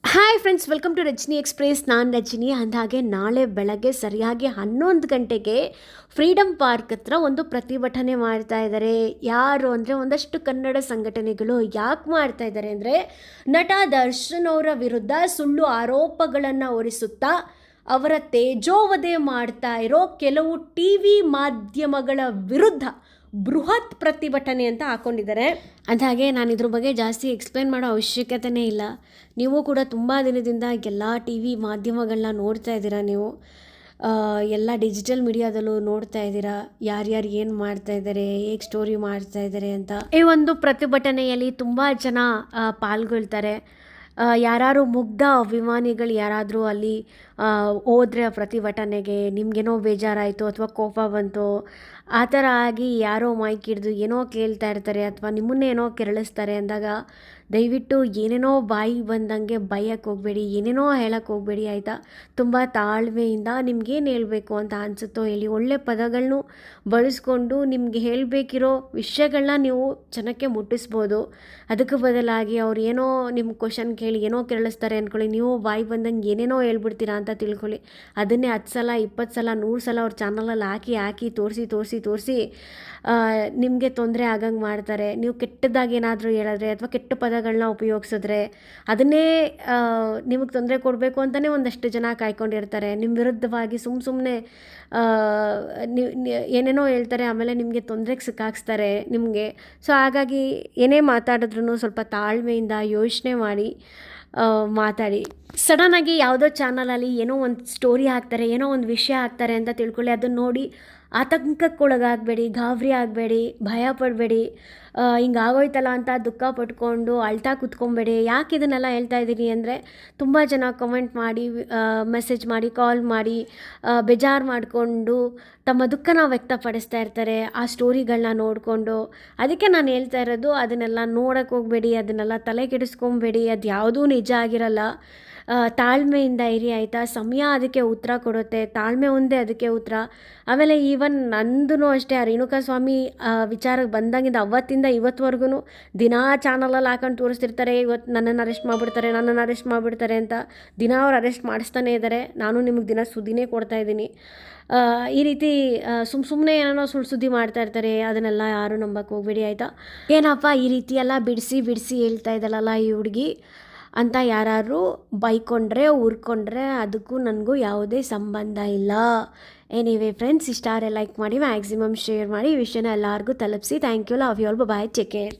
Hi friends welcome to Rajani express ನಾನು ರಜನಿ. ಅಂದಾಗೆ ನಾಳೆ ಬೆಳಗ್ಗೆ ಸರಿಯಾಗಿ ಹನ್ನೊಂದು ಗಂಟೆಗೆ ಫ್ರೀಡಮ್ ಪಾರ್ಕ್ ಹತ್ರ ಒಂದು ಪ್ರತಿಭಟನೆ ಮಾಡ್ತಾ ಇದ್ದಾರೆ ಯಾರು ಅಂದರೆ ಒಂದಷ್ಟು ಕನ್ನಡ ಸಂಘಟನೆಗಳು ಯಾಕೆ ಮಾಡ್ತಾ ಇದ್ದಾರೆ ಅಂದರೆ ನಟ ದರ್ಶನ್ ಅವರ ವಿರುದ್ಧ ಸುಳ್ಳು ಆರೋಪಗಳನ್ನು ಹೊರಿಸುತ್ತಾ ಅವರ ತೇಜೋವಧೆ ಮಾಡ್ತಾ ಇರೋ ಕೆಲವು ಟಿ ವಿ ಮಾಧ್ಯಮಗಳ ವಿರುದ್ಧ ಬೃಹತ್ ಪ್ರತಿಭಟನೆ ಅಂತ ಹಾಕ್ಕೊಂಡಿದ್ದಾರೆ ಅಂದಾಗೆ ನಾನು ಇದ್ರ ಬಗ್ಗೆ ಜಾಸ್ತಿ ಎಕ್ಸ್ಪ್ಲೇನ್ ಮಾಡೋ ಅವಶ್ಯಕತೆನೇ ಇಲ್ಲ. ನೀವು ಕೂಡ ತುಂಬ ದಿನದಿಂದ ಎಲ್ಲ ಟಿ ವಿ ಮಾಧ್ಯಮಗಳನ್ನ ನೋಡ್ತಾ ಇದ್ದೀರಾ ನೀವು? ಎಲ್ಲ ಡಿಜಿಟಲ್ ಮೀಡಿಯಾದಲ್ಲೂ ನೋಡ್ತಾ ಇದ್ದೀರಾ? ಯಾರ್ಯಾರು ಏನು ಮಾಡ್ತಾ ಇದ್ದಾರೆ? ಹೇಗೆ ಸ್ಟೋರಿ ಮಾಡ್ತಾ ಇದ್ದಾರೆ ಅಂತ? ಈ ಒಂದು ಪ್ರತಿಭಟನೆಯಲ್ಲಿ ತುಂಬ ಜನ ಪಾಲ್ಗೊಳ್ತಾರೆ. ಯಾರು ಮುಗ್ಧ ಅಭಿಮಾನಿಗಳು ಯಾರಾದರೂ ಅಲ್ಲಿ ಹೋದರೆ ಪ್ರತಿಭಟನೆಗೆ ನಿಮಗೇನೋ ಬೇಜಾರಾಯಿತು ಅಥವಾ ಕೋಪ ಬಂತು, ಆ ಥರ ಆಗಿ ಯಾರೋ ಮೈಕ್ ಹಿಡಿದು ಏನೋ ಕೇಳ್ತಾ ಇರ್ತಾರೆ ಅಥವಾ ನಿಮ್ಮನ್ನೇ ಏನೋ ಕೆರಳಿಸ್ತಾರೆ ಅಂದಾಗ ದಯವಿಟ್ಟು ಏನೇನೋ ಬಾಯಿಗೆ ಬಂದಂಗೆ ಬೈಯಕ್ಕೆ ಹೋಗಬೇಡಿ, ಏನೇನೋ ಹೇಳಕ್ಕೆ ಹೋಗಬೇಡಿ ಆಯಿತಾ? ತುಂಬ ತಾಳ್ಮೆಯಿಂದ ನಿಮ್ಗೇನು ಹೇಳಬೇಕು ಅಂತ ಅನಿಸುತ್ತೋ ಹೇಳಿ, ಒಳ್ಳೆ ಪದಗಳನ್ನು ಬಳಸ್ಕೊಂಡು ನಿಮಗೆ ಹೇಳಬೇಕಿರೋ ವಿಷಯಗಳನ್ನ ನೀವು ಚೆನ್ನಕ್ಕೆ ಮುಟ್ಟಿಸ್ಬೋದು. ಅದಕ್ಕೆ ಬದಲಾಗಿ ಅವ್ರು ಏನೋ ನಿಮ್ಮ ಕ್ವಶನ್ ಕೇಳಿ ಏನೋ ಕೆರಳಿಸ್ತಾರೆ ಅಂದ್ಕೊಳ್ಳಿ ನೀವು ಬಾಯಿ ಬಂದಂಗೆ ಏನೇನೋ ಹೇಳ್ಬಿಡ್ತೀರಾ ಅಂತ ತಿಳ್ಕೊಳ್ಳಿ. ಅದನ್ನೇ ಹತ್ತು ಸಲ, ಇಪ್ಪತ್ತು ಸಲ, ನೂರು ಸಲ ಅವ್ರ ಚಾನಲಲ್ಲಿ ಹಾಕಿ ಹಾಕಿ, ತೋರಿಸಿ ತೋರಿಸಿ ತೋರಿಸಿ ನಿಮಗೆ ತೊಂದರೆ ಆಗಂಗೆ ಮಾಡ್ತಾರೆ. ನೀವು ಕೆಟ್ಟದಾಗಿ ಏನಾದರೂ ಹೇಳಿದ್ರೆ ಅಥವಾ ಕೆಟ್ಟ ಪದಗಳನ್ನ ಉಪಯೋಗಿಸಿದ್ರೆ ಅದನ್ನೇ ನಿಮಗೆ ತೊಂದರೆ ಕೊಡಬೇಕು ಅಂತಲೇ ಒಂದಷ್ಟು ಜನ ಕಾಯ್ಕೊಂಡಿರ್ತಾರೆ. ನಿಮ್ಮ ವಿರುದ್ಧವಾಗಿ ಸುಮ್ಮ ಸುಮ್ಮನೆ ಏನೇನೋ ಹೇಳ್ತಾರೆ, ಆಮೇಲೆ ನಿಮಗೆ ತೊಂದರೆಗೆ ಸಿಕ್ಕಾಕ್ಸ್ತಾರೆ ನಿಮಗೆ. ಸೊ ಹಾಗಾಗಿ ಏನೇ ಮಾತಾಡಿದ್ರು ಸ್ವಲ್ಪ ತಾಳ್ಮೆಯಿಂದ ಯೋಚನೆ ಮಾಡಿ ಮಾತಾಡಿ. ಸಡನ್ನಾಗಿ ಯಾವುದೋ ಚಾನಲಲ್ಲಿ ಏನೋ ಒಂದು ಸ್ಟೋರಿ ಹಾಕ್ತಾರೆ, ಏನೋ ಒಂದು ವಿಷಯ ಹಾಕ್ತಾರೆ ಅಂತ ತಿಳ್ಕೊಳ್ಳಿ. ಅದನ್ನು ನೋಡಿ ಆತಂಕಕ್ಕೊಳಗಾಗಬೇಡಿ, ಗಾಬರಿ ಆಗಬೇಡಿ, ಭಯ ಪಡಬೇಡಿ ಹಿಂಗೆ ಆಗೋಯ್ತಲ್ಲ ಅಂತ ದುಃಖ ಪಟ್ಕೊಂಡು ಅಳ್ತಾ ಕುತ್ಕೊಬೇಡಿ. ಯಾಕೆ ಇದನ್ನೆಲ್ಲ ಹೇಳ್ತಾ ಇದ್ದೀನಿ ಅಂದರೆ ತುಂಬ ಜನ ಕಮೆಂಟ್ ಮಾಡಿ ಮೆಸೇಜ್ ಮಾಡಿ ಕಾಲ್ ಮಾಡಿ ಬೇಜಾರು ಮಾಡಿಕೊಂಡು ತಮ್ಮ ದುಃಖನ ವ್ಯಕ್ತಪಡಿಸ್ತಾ ಇರ್ತಾರೆ ಆ ಸ್ಟೋರಿಗಳನ್ನ ನೋಡಿಕೊಂಡು. ಅದಕ್ಕೆ ನಾನು ಹೇಳ್ತಾ ಇರೋದು, ಅದನ್ನೆಲ್ಲ ನೋಡೋಕ್ಕೆ ಹೋಗಬೇಡಿ, ಅದನ್ನೆಲ್ಲ ತಲೆ ಕೆಡಿಸ್ಕೊಬೇಡಿ ಅದು ಯಾವುದೂ ನಿಜ ಆಗಿರಲ್ಲ. ತಾಳ್ಮೆಯಿಂದ ಇರಿ ಆಯಿತಾ? ಸಮಯ ಅದಕ್ಕೆ ಉತ್ತರ ಕೊಡುತ್ತೆ, ತಾಳ್ಮೆ ಒಂದೇ ಅದಕ್ಕೆ ಉತ್ತರ. ಆಮೇಲೆ ಈವನ್ ನಂದೂ ಅಷ್ಟೇ, ಆ ರೇಣುಕಾ ಸ್ವಾಮಿ ವಿಚಾರಕ್ಕೆ ಬಂದಾಗಿಂದ ಅವತ್ತಿಂದ ಇವತ್ತುವರೆಗೂ ದಿನಾ ಚಾನಲಲ್ಲಿ ಹಾಕೊಂಡು ತೋರಿಸ್ತಿರ್ತಾರೆ ಇವತ್ತು ನನ್ನನ್ನು ಅರೆಸ್ಟ್ ಮಾಡಿಬಿಡ್ತಾರೆ, ನನ್ನನ್ನು ಅರೆಸ್ಟ್ ಮಾಡಿಬಿಡ್ತಾರೆ ಅಂತ ದಿನ ಅವ್ರು ಅರೆಸ್ಟ್ ಮಾಡಿಸ್ತಾನೆ ಇದ್ದಾರೆ ನಾನು ನಿಮಗೆ ದಿನ ಸುದ್ದಿನೇ ಕೊಡ್ತಾ ಇದ್ದೀನಿ. ಈ ರೀತಿ ಸುಮ್ಮ ಸುಮ್ಮನೆ ಏನೋ ಸುಳ್ಳು ಸುದ್ದಿ ಮಾಡ್ತಾ ಇರ್ತಾರೆ, ಅದನ್ನೆಲ್ಲ ಯಾರು ನಂಬಕ್ಕೆ ಹೋಗ್ಬೇಡಿ ಆಯಿತಾ? ಏನಪ್ಪ ಈ ರೀತಿ ಎಲ್ಲ ಬಿಡಿಸಿ ಬಿಡಿಸಿ ಹೇಳ್ತಾ ಇದ್ದಲ್ಲ ಈ ಹುಡುಗಿ? ಅಂತ ಯಾರು ಬೈಕೊಂಡ್ರೆ, ಊರ್ಕೊಂಡ್ರೆ ಅದಕ್ಕೂ ನನಗೂ ಯಾವುದೇ ಸಂಬಂಧ ಇಲ್ಲ. ಎನಿವೆ ಫ್ರೆಂಡ್ಸ್ ಇಷ್ಟಾರೆ ಲೈಕ್ ಮಾಡಿ ಮ್ಯಾಕ್ಸಿಮಮ್ ಶೇರ್ ಮಾಡಿ. ವಿಷಯನ ಎಲ್ಲರಿಗೂ ತಲುಪಿಸಿ. Thank you love you all bye take care